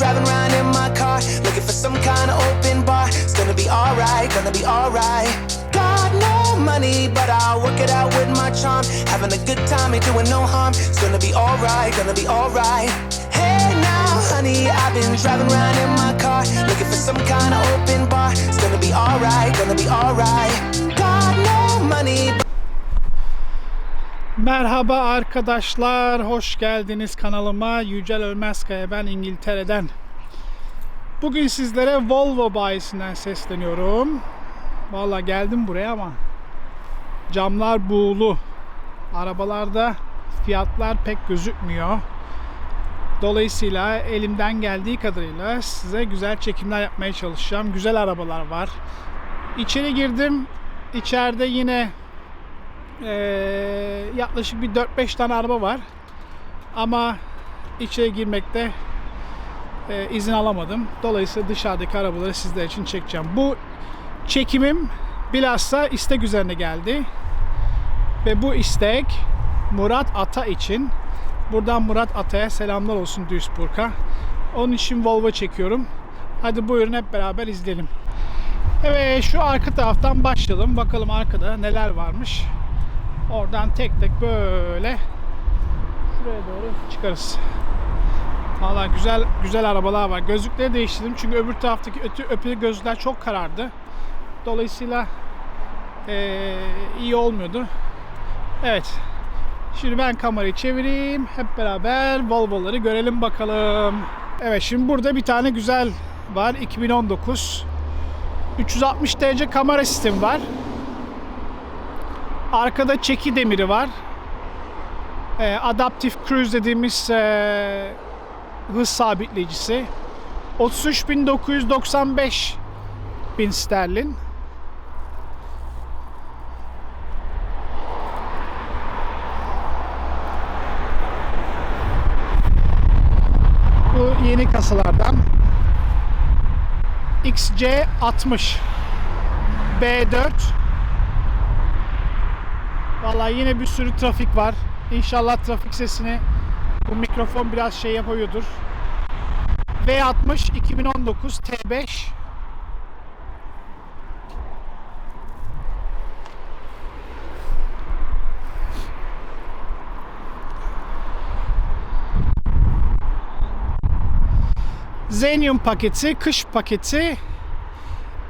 driving around in my car, looking for some kind of open bar. It's gonna be alright, gonna be alright. Got no money, but I'll work it out with my charm. Having a good time, ain't doing no harm. It's gonna be alright, gonna be alright. Hey now, honey, I've been driving around in my car, looking for some kind of open bar. It's gonna be alright, gonna be alright. Merhaba arkadaşlar, hoş geldiniz kanalıma. Yücel Ölmezkaya ben İngiltere'den. Bugün sizlere Volvo bayisinden sesleniyorum. Valla geldim buraya ama camlar buğulu. Arabalarda fiyatlar pek gözükmüyor. Dolayısıyla elimden geldiği kadarıyla size güzel çekimler yapmaya çalışacağım. Güzel arabalar var. İçeri girdim. İçeride yine ee, yaklaşık bir 4-5 tane araba var. Ama içeri girmekte e, izin alamadım. Dolayısıyla dışarıdaki arabaları sizler için çekeceğim. Bu çekimim bilhassa istek üzerine geldi. Ve bu istek Murat Ata için. Buradan Murat Ata'ya selamlar olsun Duisburg'a. Onun için Volvo çekiyorum. Hadi buyurun hep beraber izleyelim. Evet şu arka taraftan başlayalım. Bakalım arkada neler varmış. Oradan tek tek böyle şuraya doğru çıkarız. Valla güzel güzel arabalar var. Gözlükleri değiştirdim çünkü öbür taraftaki ötü öpü gözler çok karardı. Dolayısıyla eee, iyi olmuyordu. Evet. Şimdi ben kamerayı çevireyim. Hep beraber Volvo'ları görelim bakalım. Evet şimdi burada bir tane güzel var. 2019. 360 derece kamera sistemi var. Arkada çeki demiri var. Ee, Adaptive Cruise dediğimiz ee, hız sabitleyicisi. 33.995 bin sterlin. Bu yeni kasalardan. XC60 B4 Vallahi yine bir sürü trafik var. İnşallah trafik sesini bu mikrofon biraz şey yapıyordur. V60 2019 T5 Xenium paketi, kış paketi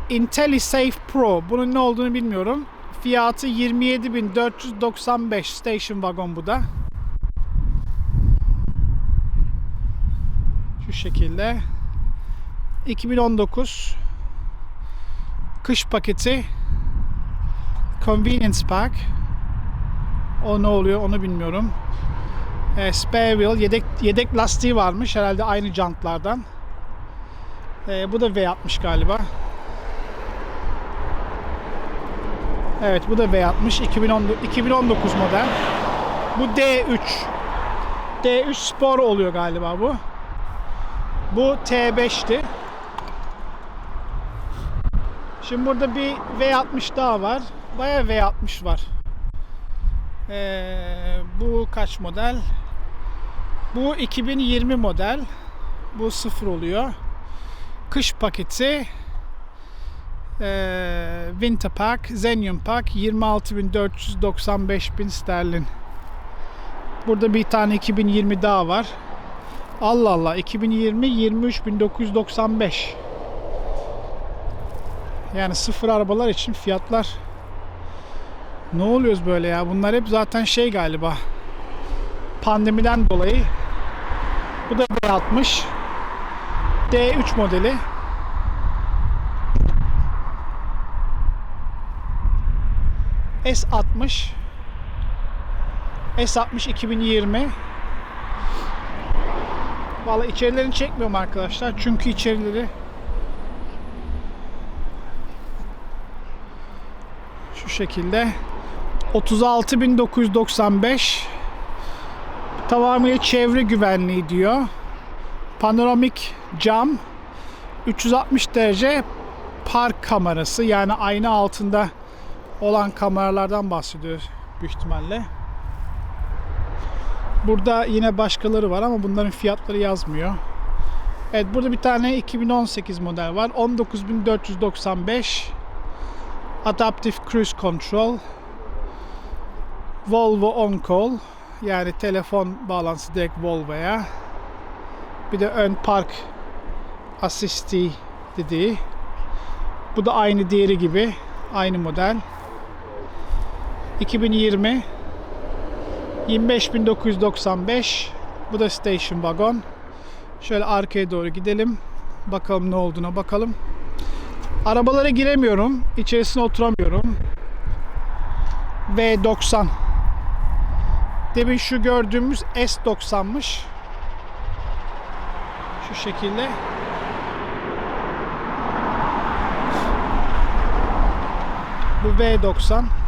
IntelliSafe Pro. Bunun ne olduğunu bilmiyorum. Fiyatı 27.495 station wagon bu da. Şu şekilde. 2019 kış paketi Convenience Pack. O ne oluyor onu bilmiyorum. E, spare wheel yedek yedek lastiği varmış herhalde aynı jantlardan. E, bu da V60 galiba. Evet bu da V60 2019, 2019 model. Bu D3. D3 Spor oluyor galiba bu. Bu T5'ti. Şimdi burada bir V60 daha var. Baya V60 var. Ee, bu kaç model? Bu 2020 model. Bu sıfır oluyor. Kış paketi ee, Winter Pack, Xenium Pack 26.495 bin sterlin. Burada bir tane 2020 daha var. Allah Allah 2020 23.995. Yani sıfır arabalar için fiyatlar ne oluyoruz böyle ya? Bunlar hep zaten şey galiba. Pandemiden dolayı. Bu da B60. D3 modeli. S60 S60 2020 Vallahi içerilerini çekmiyorum arkadaşlar. Çünkü içerileri şu şekilde. 36.995 tamamıyla çevre güvenliği diyor. Panoramik cam 360 derece park kamerası. Yani ayna altında olan kameralardan bahsediyor büyük ihtimalle. Burada yine başkaları var ama bunların fiyatları yazmıyor. Evet burada bir tane 2018 model var. 19495 Adaptive Cruise Control Volvo On Call yani telefon bağlantısı direkt Volvo'ya. Bir de ön park asisti dediği. Bu da aynı diğeri gibi. Aynı model. 2020 25995 Bu da station wagon. Şöyle arkaya doğru gidelim. Bakalım ne olduğuna bakalım. Arabalara giremiyorum. İçerisine oturamıyorum. V90 Demin şu gördüğümüz S90'mış. Şu şekilde. Bu V90.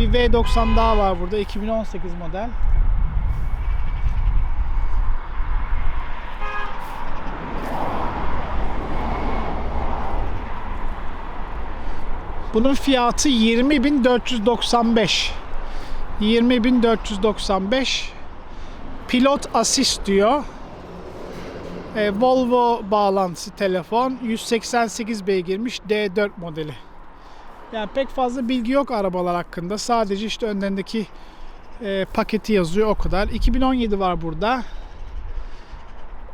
Bir V90 daha var burada. 2018 model. Bunun fiyatı 20.495. 20.495 Pilot Assist diyor. E, Volvo bağlantısı telefon 188 beygirmiş D4 modeli. Yani pek fazla bilgi yok arabalar hakkında. Sadece işte önlerindeki e, paketi yazıyor o kadar. 2017 var burada.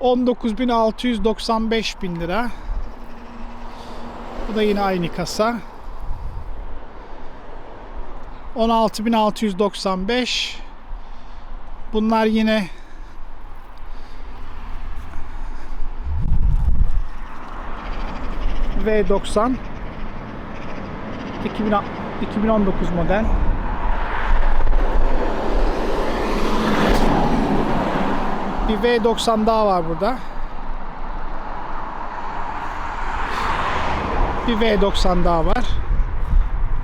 19.695 bin lira. Bu da yine aynı kasa. 16.695 Bunlar yine V90 2000 2019 model Bir V90 daha var burada. Bir V90 daha var.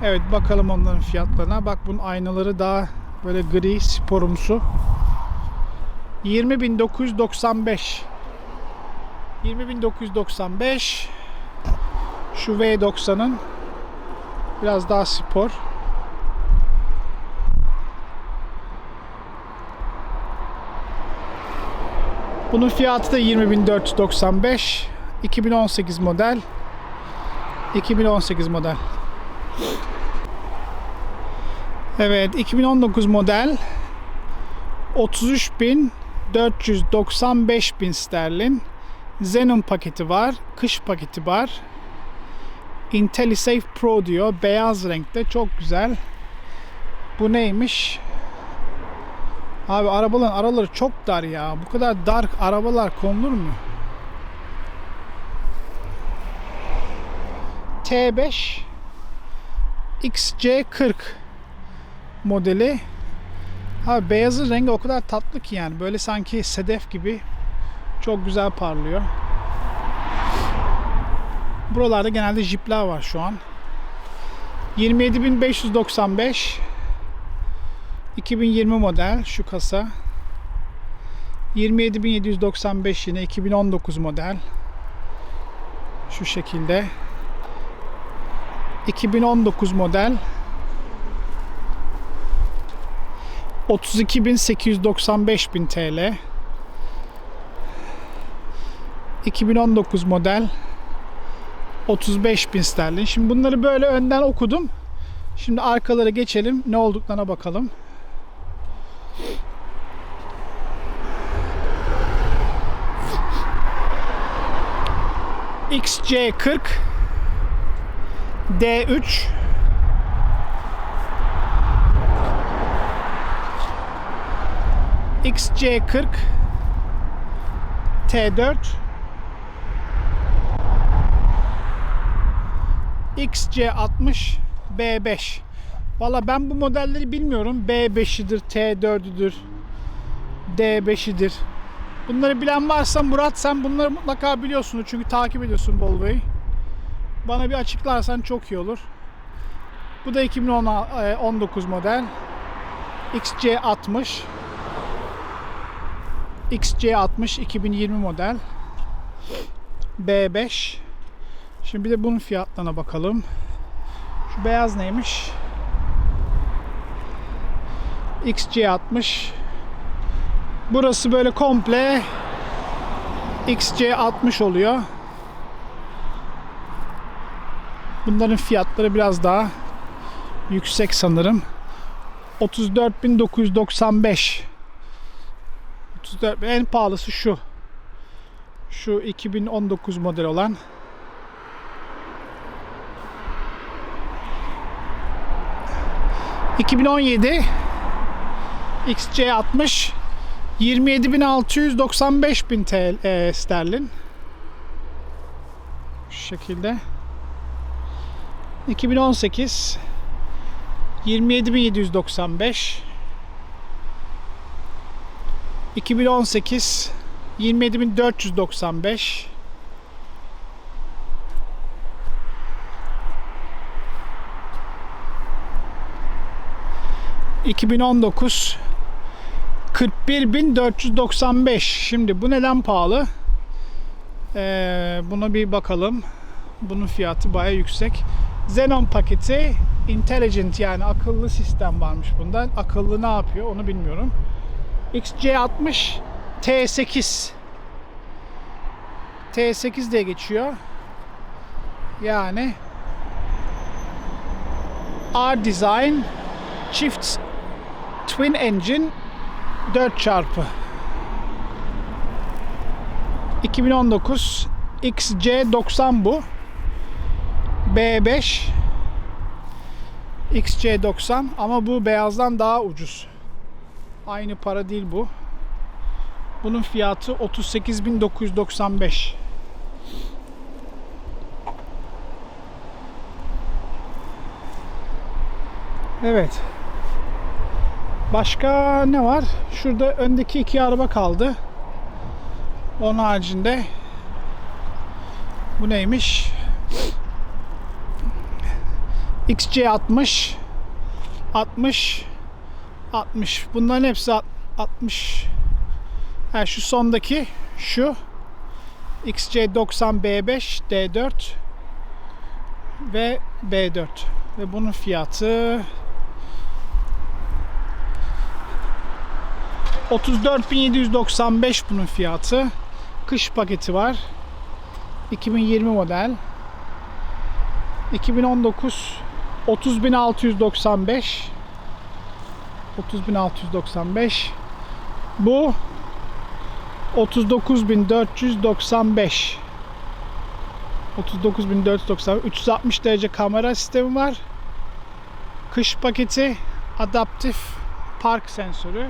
Evet bakalım onların fiyatlarına. Bak bunun aynaları daha böyle gri sporumsu. 20.995 20.995 Şu V90'ın biraz daha spor. Bunun fiyatı da 20.495 2018 model. 2018 model. Evet 2019 model 33.495 bin sterlin. Xenon paketi var kış paketi var IntelliSafe Pro diyor beyaz renkte çok güzel bu neymiş Abi arabaların araları çok dar ya bu kadar dar arabalar konulur mu T5 XC40 modeli. Abi beyazın rengi o kadar tatlı ki yani. Böyle sanki sedef gibi. Çok güzel parlıyor. Buralarda genelde jipler var şu an. 27.595 2020 model şu kasa. 27.795 yine 2019 model. Şu şekilde. 2019 model 32.895 bin TL 2019 model 35 bin sterlin. Şimdi bunları böyle önden okudum. Şimdi arkalara geçelim. Ne olduklarına bakalım. XC40 D3 XC40 T4 XC60 B5 Valla ben bu modelleri bilmiyorum. B5'idir, T4'üdür, D5'idir. Bunları bilen varsa Murat sen bunları mutlaka biliyorsun çünkü takip ediyorsun Volvo'yu. Bana bir açıklarsan çok iyi olur. Bu da 2019 model. XC60 XC60 2020 model B5 Şimdi bir de bunun fiyatlarına bakalım. Şu beyaz neymiş? XC60 Burası böyle komple XC60 oluyor. Bunların fiyatları biraz daha yüksek sanırım. 34.995 34 en pahalısı şu. Şu 2019 model olan. ...2017... XC60... ...27.695 bin TL e, sterlin. Şu şekilde. 2018... ...27.795... 2018 27495 2019 41495 Şimdi bu neden pahalı? Ee, buna bir bakalım. Bunun fiyatı baya yüksek. Xenon paketi Intelligent yani akıllı sistem varmış bundan. Akıllı ne yapıyor onu bilmiyorum. XC60 T8 T8 diye geçiyor. Yani R Design çift twin engine 4 çarpı 2019 XC90 bu B5 XC90 ama bu beyazdan daha ucuz. Aynı para değil bu. Bunun fiyatı 38.995. Evet. Başka ne var? Şurada öndeki iki araba kaldı. Onun haricinde bu neymiş? XC60 60 60. Bunların hepsi alt- 60. Ha, şu sondaki şu XC90B5 D4 ve B4 ve bunun fiyatı 34.795 bunun fiyatı. Kış paketi var. 2020 model. 2019 30.695 30.695 bu 39.495 39.490 360 derece kamera sistemi var kış paketi adaptif park sensörü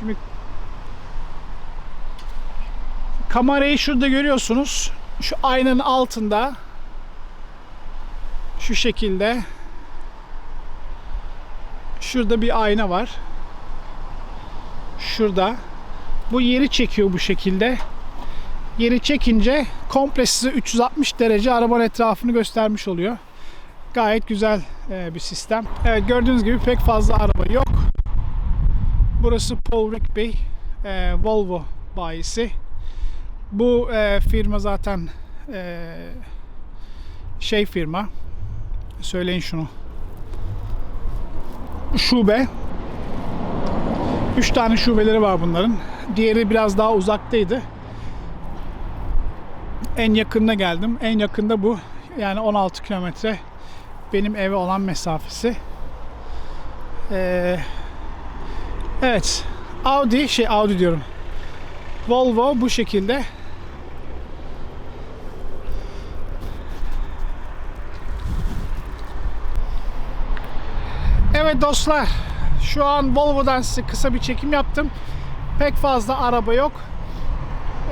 şimdi kamerayı şurada görüyorsunuz şu aynanın altında şu şekilde Şurada bir ayna var. Şurada. Bu yeri çekiyor bu şekilde. Yeri çekince komple size 360 derece arabanın etrafını göstermiş oluyor. Gayet güzel e, bir sistem. Evet gördüğünüz gibi pek fazla araba yok. Burası Paul Rigby e, Volvo bayisi. Bu e, firma zaten e, şey firma. Söyleyin şunu şube. Üç tane şubeleri var bunların. Diğeri biraz daha uzaktaydı. En yakınına geldim. En yakında bu. Yani 16 kilometre benim eve olan mesafesi. Ee, evet. Audi, şey Audi diyorum. Volvo bu şekilde. Evet dostlar, şu an Volvo'dan size kısa bir çekim yaptım. Pek fazla araba yok.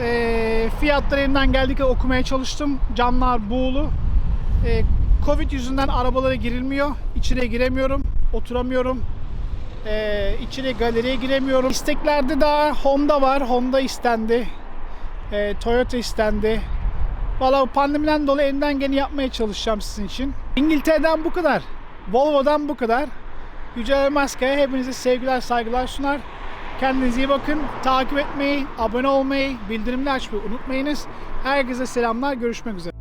E, fiyatları elimden geldiğince okumaya çalıştım. Camlar buğulu. E, Covid yüzünden arabalara girilmiyor. İçine giremiyorum, oturamıyorum. E, içine galeriye giremiyorum. İsteklerde daha Honda var. Honda istendi. E, Toyota istendi. Valla pandemiden dolayı elimden geleni yapmaya çalışacağım sizin için. İngiltere'den bu kadar. Volvo'dan bu kadar. Yücel Maska'ya hepinize sevgiler saygılar sunar. Kendinize iyi bakın. Takip etmeyi, abone olmayı, bildirimleri açmayı unutmayınız. Herkese selamlar. Görüşmek üzere.